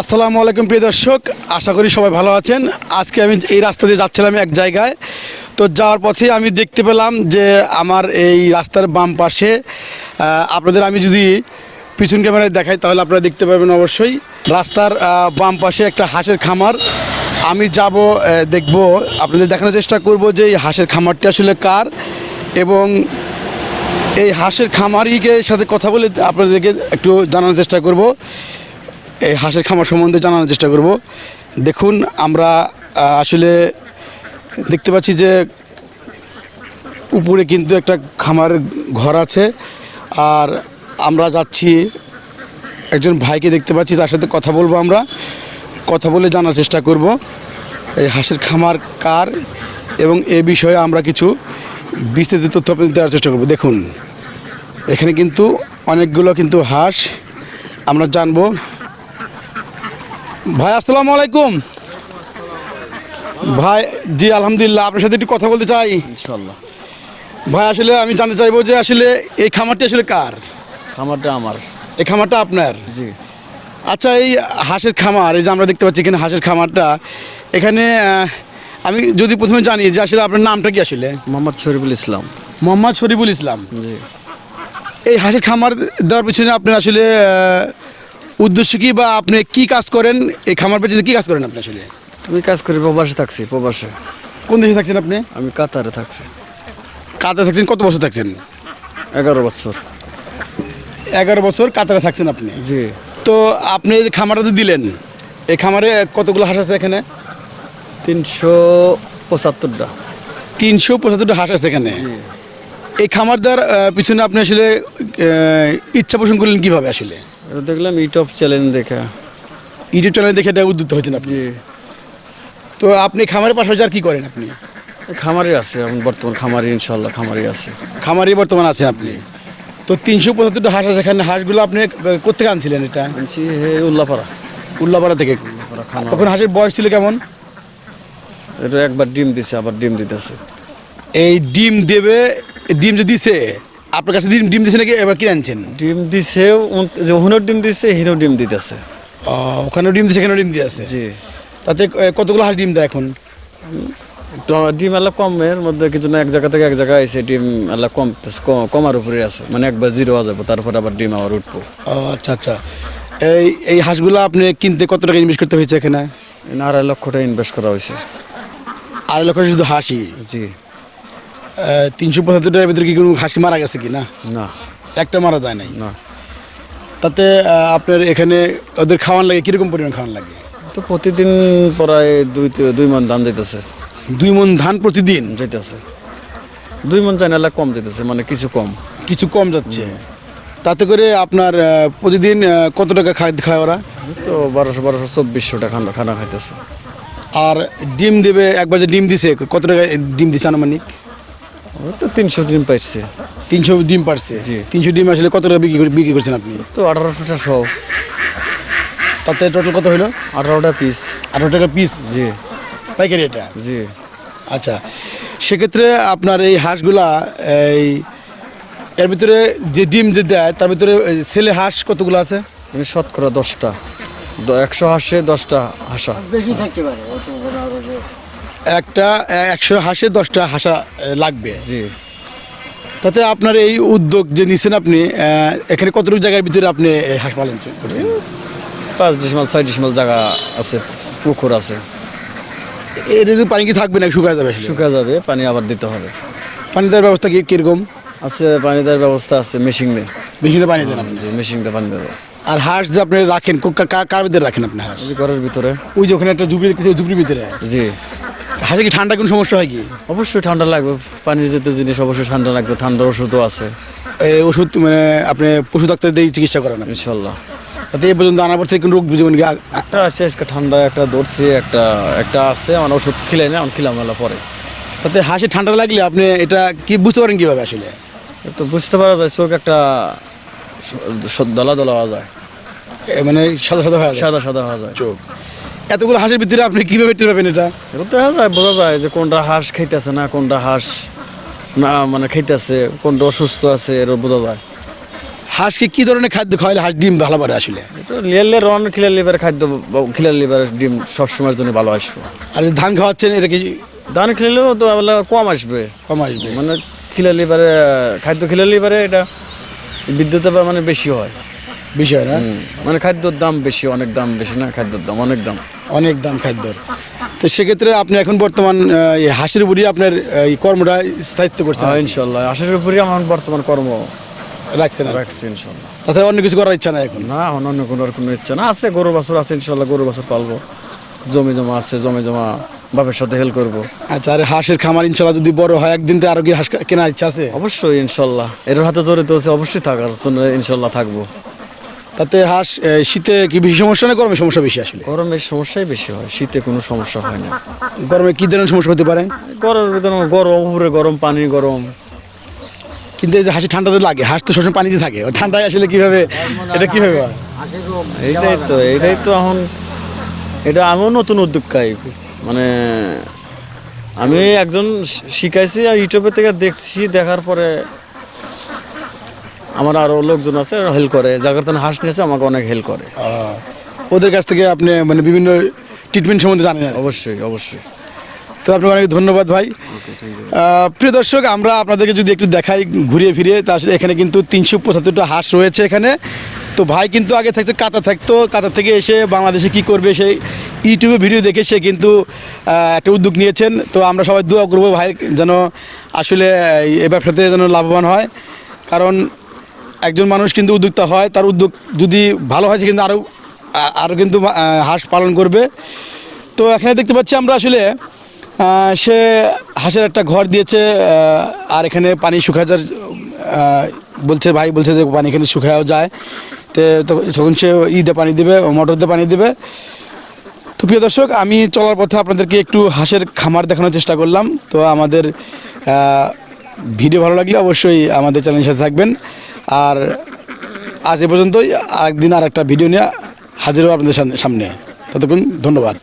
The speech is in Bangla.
আসসালামু আলাইকুম প্রিয় দর্শক, আশা করি সবাই ভালো আছেন। আজকে আমি এই রাস্তা দিয়ে যাচ্ছিলাম এক জায়গায়। তো যাওয়ার পথে আমি দেখতে পেলাম যে আমার এই রাস্তার বাম পাশে আপনাদের আমি যদি পিছন ক্যামেরায় দেখাই, তাহলে আপনারা দেখতে পাবেন অবশ্যই। রাস্তার বাম পাশে একটা হাঁসের খামার। আমি যাব দেখব, আপনাদের দেখানোর চেষ্টা করব যে এই হাঁসের খামারটি আসলে কার এবং এই হাঁসের খামারিকে সাথে কথা বলে আপনাদেরকে একটু জানানোর চেষ্টা করব। এই হাঁসের খামার সম্বন্ধে জানানোর চেষ্টা করব। দেখুন, আমরা আসলে দেখতে পাচ্ছি যে উপরে কিন্তু একটা খামার ঘর আছে। আর আমরা যাচ্ছি, একজন ভাইকে দেখতে পাচ্ছি, তার সাথে কথা বলব আমরা। কথা বলে জানার চেষ্টা করব, এই হাঁসের খামার কার এবং এ বিষয়ে আমরা কিছু বিস্তারিত তথ্য আপনাদের দেওয়ার চেষ্টা করব। দেখুন, এখানে কিন্তু অনেকগুলো কিন্তু হাঁস, আমরা জানব। ভাই আসসালামু আলাইকুম। ভাই জি আলহামদুলিল্লাহ আপনার সাথে একটু কথা বলতে চাই। ইনশাল্লাহ ভাই আসলে আমি জানতে চাইব যে আসলে এই খামারটি আসলে কার? খামারটা আমার। এই খামারটা আপনার? জি। আচ্ছা এই হাঁসের খামার এই যে আমরা দেখতে পাচ্ছি এখানে হাঁসের খামারটা এখানে আমি যদি প্রথমে জানি যে আসলে আপনার নামটা কি আসলে? মোহাম্মদ শরীফুল ইসলাম। মোহাম্মদ শরীফুল ইসলাম। জি। এই হাঁসের খামার দেওয়ার পিছনে আপনার আসলে উদ্দেশ্য কি বা আপনি কি কাজ করেন? এই খামার পেছনে কি কাজ করেন আপনি আসলে? আমি কাজ করি প্রবাসে থাকছি প্রবাসে। কোন দেশে থাকছেন আপনি? আমি কাতারে থাকছি। কাতারে থাকছেন? কত বছর থাকছেন? এগারো বছর। এগারো বছর কাতারে থাকছেন আপনি? জি। তো আপনি এই খামারটা তো দিলেন এই খামারে কতগুলো হাঁস আছে এখানে? তিনশো পঁচাত্তরটা। তিনশো পঁচাত্তরটা হাঁস আছে এখানে। এই খামার দেওয়ার পিছনে আপনি আসলে ইচ্ছা পোষণ করলেন কীভাবে আসলে? দেখলাম ইউটিউব চ্যানেল দেখে। ইউটিউব চ্যানেল দেখে এটা উদ্যুত হয়েছেন আপনি? জি। তো আপনি খামারের পাশাপাশি আর কি করেন আপনি? খামারি আছে এখন বর্তমান খামারি ইনশাল্লাহ খামারি আছে। খামারই বর্তমান আছেন আপনি? তো তিনশো পঁচাত্তরটা হাঁস আছে এখানে হাঁসগুলো আপনি কোথেকে আনছিলেন এটা? আনছি হে উল্লাপাড়া। উল্লাপাড়া থেকে। তখন হাঁসের বয়স ছিল কেমন? এটা একবার ডিম দিছে আবার ডিম দিতেছে। এই ডিম দেবে ডিম যে দিছে আপনার কাছে ডিম ডিম দিছে নাকি? এবার কিনে আনছেন? ডিম দিছে যে ওখানেও ডিম দিছে হিরেও ডিম দিতেছে। ওখানেও ডিম দিছে এখানেও ডিম দিয়ে আছে? জি। তাতে কতগুলো হাঁস ডিম দেয় এখন? তো ডিম আল্লাহ কমের মধ্যে কিছু না এক জায়গা থেকে এক জায়গায় এসে ডিম আল্লাহ কম কমার উপরে আছে। মানে একবার জিরো হয়ে যাব তারপর আবার ডিম আবার উঠবো। ও আচ্ছা আচ্ছা। এই এই হাঁসগুলো আপনি কিনতে কত টাকা ইনভেস্ট করতে হয়েছে এখানে? এখানে আড়াই লক্ষ টাকা ইনভেস্ট করা হয়েছে। আড়াই লক্ষ শুধু হাসি জি। তিনশো পঁচাত্তর টাকার ভিতরে কি কোনো কি মারা গেছে কি না? না। একটা মারা যায় নাই? না। তাতে আপনার এখানে ওদের খাওয়ান লাগে কীরকম পরিমাণ খাওয়ান লাগে? তো প্রতিদিন প্রায় দুই দুই মন ধান যেতেছে দুই মন ধান প্রতিদিন? যেতেছে দুই মন চাই না আল্লাহ কম যেতেছে মানে কিছু কম। কিছু কম যাচ্ছে? তাতে করে আপনার প্রতিদিন কত টাকা খায় খায় ওরা? তো বারোশো বারোশো চব্বিশশো টাকা খানা খাইতেছে। আর ডিম দেবে একবার যে ডিম দিছে কত টাকা ডিম দিছে আনুমানিক? তো তিনশো ডিম পাইছে। তিনশো ডিম পারছে? জি। তিনশো ডিম আসলে কত টাকা বিক্রি করে- বিক্রি করছেন আপনি? তো আঠারোশো সহ তাতে টোটাল কত হলো আঠারোটা পিস আঠারো টাকা পিস জি। পাইকারি এটা? জি। আচ্ছা সেক্ষেত্রে আপনার এই হাঁসগুলা এই এর ভিতরে যে ডিম যে দেয় তার ভিতরে এই ছেলে হাঁস কতগুলো আছে? আমি শতকরা দশটা। দ- একশো হাঁসে দশটা হাঁসা। একটা একশো হাঁসে দশটা হাঁসা লাগবে। জি। তাতে আপনার এই উদ্যোগ যে নিছেন আপনি এখানে কতটুকু জায়গার ভিতরে আপনি হাঁস পালন করছেন? পাঁচ ডিসমাল ছয় ডিসমাল জায়গা আছে পুকুর আছে। এর যদি পানি কি থাকবে না শুকায় যাবে? শুকা যাবে পানি আবার দিতে হবে। পানি দেওয়ার ব্যবস্থা কি কীরকম? আছে পানি দেওয়ার ব্যবস্থা আছে মেশিন দিয়ে করে পানি দেন আপনি? জি মেশিন দিয়ে পানি দেবো। আর হাঁস যে আপনি রাখেন কার ভিতরে রাখেন আপনি হাঁস? ঘরের ভিতরে। ওই যে ওখানে একটা ঝুপড়ি দেখতেছি ঝুপড়ির ভিতরে? জি। হাঁসে কি ঠান্ডা কোনো সমস্যা হয় কি? অবশ্যই ঠান্ডা লাগবে পানির যেতে জিনিস অবশ্যই ঠান্ডা লাগবে ঠান্ডার ওষুধও আছে। এই ওষুধ মানে আপনি পশু ডাক্তার দিয়ে চিকিৎসা করেন। ইনশাল্লাহ। তাতে এই পর্যন্ত আনা থেকে কোনো রোগ বুঝবেন কি আ- আ- একটা আছে আজকে ঠান্ডা একটা ধরছে একটা একটা আছে আমার ওষুধ খেলে না আমি খিলাম পরে। তাতে হাসি ঠান্ডা লাগলে আপনি এটা কি বুঝতে পারেন কীভাবে আসলে? তো বুঝতে পারা যায় চোখ একটা দলা দলা হওয়া যায়। মানে সাদা সাদা হয়ে সাদা সাদা হওয়া যায়। চোখ। এতগুলো হাঁসের ভিতরে আপনি কীভাবে টের পাবেন এটা? দেখা যায় বোঝা যায় যে কোনটা হাঁস খাইতেছে না কোনটা হাঁস না মানে খাইতেছে কোনটা অসুস্থ আছে এটা বোঝা যায়। হাঁসকে কি ধরনের খাদ্য খাওয়ালে হাঁস ডিম ভালো পারে আসলে? লিয়ালে রন খিলার লিভার খাদ্য খিলার লিভার ডিম সবসময়ের জন্য ভালো আসবে। আর ধান খাওয়াচ্ছেন এটা কি ধান খেলেও তো কম আসবে। কম আসবে? মানে খিলার লিভারে খাদ্য খিলার লিভারে এটা বিদ্যুৎ মানে বেশি হয়। বেশি হয় না? মানে খাদ্যর দাম বেশি অনেক দাম বেশি না খাদ্যর দাম অনেক দাম। অনেক দাম খাদ্যর। তো সেক্ষেত্রে আপনি এখন বর্তমান হাঁসের উপরই আপনার এই কর্মটা স্থায়িত্ব করছেন ইনশাল্লাহ আশার উপরে আমার বর্তমান কর্ম রাখছেন। রাখছি ইনশাল্লাহ। তাছাড়া অন্য কিছু করার ইচ্ছা নাই এখন? না অন্য কোনো কোনো ইচ্ছা না আছে গরু বাছর আছে ইনশাল্লাহ গরু বাছর পালবো। জমি জমা আছে জমি জমা বাপের সাথে হেল্প করব। আচ্ছা আর হাঁসের খামার ইনশাল্লাহ যদি বড় হয় একদিন তো আরও কি হাঁস কেনার ইচ্ছা আছে? অবশ্যই ইনশাল্লাহ এর হাতে জড়িত আছে অবশ্যই থাকার জন্য ইনশাল্লাহ থাকব। তাতে হাঁস শীতে কি বেশি সমস্যা না গরমের সমস্যা বেশি আসলে? গরমের সমস্যাই বেশি হয় শীতে কোনো সমস্যা হয় না। গরমে কি ধরনের সমস্যা হতে পারে? গরমের গরম উপরে গরম পানি গরম। কিন্তু এই যে হাসি ঠান্ডাতে লাগে হাঁস তো সবসময় পানিতে থাকে। ঠান্ডায় আসলে কীভাবে এটা কীভাবে হয়? এইটাই তো এটাই তো এখন এটা আমিও নতুন উদ্যোক্তাই মানে আমি একজন শিখাইছি আর ইউটিউবে থেকে দেখছি দেখার পরে আমার আরও লোকজন আছে হেল্প করে। কারণে হাঁস নিয়েছে আমাকে অনেক হেল্প করে। ওদের কাছ থেকে আপনি মানে বিভিন্ন ট্রিটমেন্ট সম্বন্ধে জানেন অবশ্যই অবশ্যই। তো আপনাকে অনেক ধন্যবাদ ভাই। প্রিয় দর্শক আমরা আপনাদেরকে যদি একটু দেখাই ঘুরিয়ে ফিরিয়ে তা আসলে এখানে কিন্তু তিনশো পঁচাত্তরটা হাঁস রয়েছে এখানে। তো ভাই কিন্তু আগে থাকতো কাতা থাকতো কাতার থেকে এসে বাংলাদেশে কি করবে সেই ইউটিউবে ভিডিও দেখে সে কিন্তু একটা উদ্যোগ নিয়েছেন। তো আমরা সবাই দোয়া করব ভাই যেন আসলে এ ব্যবসাতে যেন লাভবান হয়। কারণ একজন মানুষ কিন্তু উদ্যোক্তা হয়, তার উদ্যোগ যদি ভালো হয় সে কিন্তু আরও আরও কিন্তু হাঁস পালন করবে। তো এখানে দেখতে পাচ্ছি আমরা আসলে সে হাঁসের একটা ঘর দিয়েছে আর এখানে পানি শুকা যার বলছে ভাই, বলছে যে পানি এখানে শুকাও যায়। তো তখন- সে ঈদে পানি দেবে মোটর দিয়ে পানি দেবে। তো প্রিয় দর্শক, আমি চলার পথে আপনাদেরকে একটু হাঁসের খামার দেখানোর চেষ্টা করলাম। তো আমাদের ভিডিও ভালো লাগলে অবশ্যই আমাদের চ্যানেলের সাথে থাকবেন। আর আজ এ পর্যন্তই। আরেকদিন আর একটা ভিডিও নিয়ে হাজির হব আপনাদের সামনে- সামনে। ততক্ষণ ধন্যবাদ।